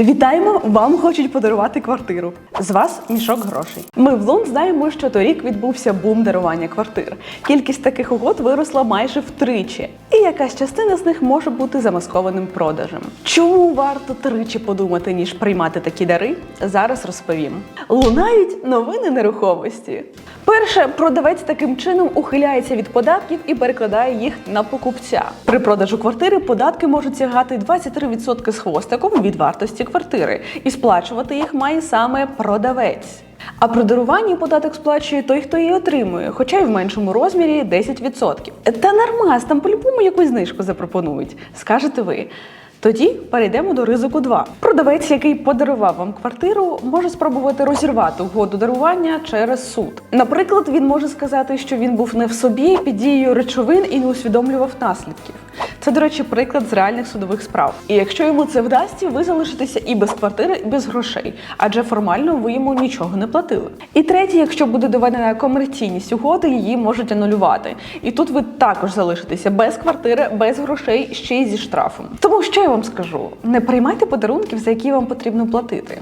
Вітаємо! Вам хочуть подарувати квартиру. З вас мішок грошей. Ми в Лун знаємо, що торік відбувся бум дарування квартир. Кількість таких угод виросла майже втричі, якась частина з них може бути замаскованим продажем. Чому варто тричі подумати, ніж приймати такі дари? Зараз розповім. Лунають новини нерухомості. Перше, продавець таким чином ухиляється від податків і перекладає їх на покупця. При продажу квартири податки можуть сягати 23% з хвостиком від вартості квартири, і сплачувати їх має саме продавець. А при даруванні податок сплачує той, хто її отримує, хоча й в меншому розмірі 10%. Та нормас, там по-любому якусь знижку запропонують, скажете ви. Тоді перейдемо до ризику 2. Продавець, який подарував вам квартиру, може спробувати розірвати угоду дарування через суд. Наприклад, він може сказати, що він був не в собі під дією речовин і не усвідомлював наслідків. Це, до речі, приклад з реальних судових справ. І якщо йому це вдасться, ви залишитеся і без квартири, і без грошей, адже формально ви йому нічого не платили. І третє, якщо буде доведена комерційність угоди, її можуть анулювати. І тут ви також залишитеся без квартири, без грошей, ще й зі штрафом. Тому що я вам скажу: не приймайте подарунків, за які вам потрібно платити.